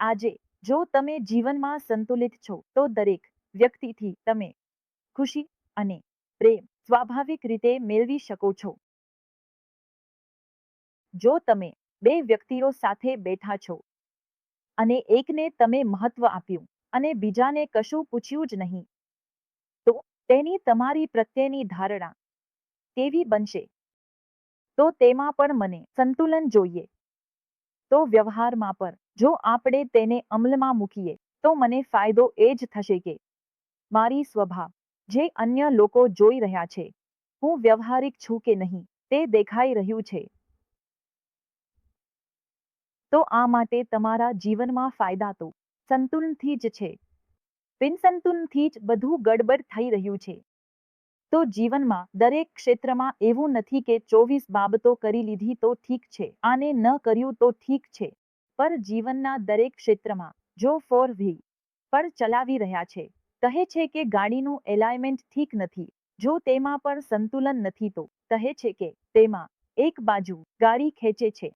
આજે જો તમે જીવનમાં સંતુલિત છો, તો દરેક વ્યક્તિથી તમે ખુશી અને પ્રેમ સ્વાભાવિક રીતે મેળવી શકો છો. જો તમે બે વ્યક્તિઓ સાથે બેઠા છો અને એકને તમે મહત્વ આપ્યું અને બીજાને કશું પૂછ્યું જ નહીં, તો તેની તમારી પ્રત્યેની ધારણા કેવી બનશે? તો તેમાં પણ મને સંતુલન જોઈએ. તો વ્યવહારમાં પર જો આપણે તેને અમલમાં મૂકીએ, તો મને ફાયદો એ જ થશે કે મારી સ્વભાવ જે અન્ય લોકો જોઈ રહ્યા છે, હું વ્યવહારિક છું કે નહીં, તે દેખાઈ રહ્યું છે. તો આ માટે તમારા જીવનમાં ફાયદા તો સંતુલનથી જ છે. બિનસંતુલનથી જ બધું ગડબડ થઈ રહ્યું છે. તો જીવનમાં દરેક ક્ષેત્રમાં એવું નથી કે ચોવીસ બાબતો કરી લીધી તો ઠીક છે, આને ન કર્યું તો ઠીક છે. પર જીવનના દરેક ક્ષેત્રમાં, જો ફોર વ્હીલ પર ચલાવી રહ્યા છે. કહે છે કે ગાડીનું એલાઇમેન્ટ ઠીક નથી. જો તેમાં પણ સંતુલન નથી તો, કહે છે કે તેમાં એક બાજુ ગાડી ખેંચે છે.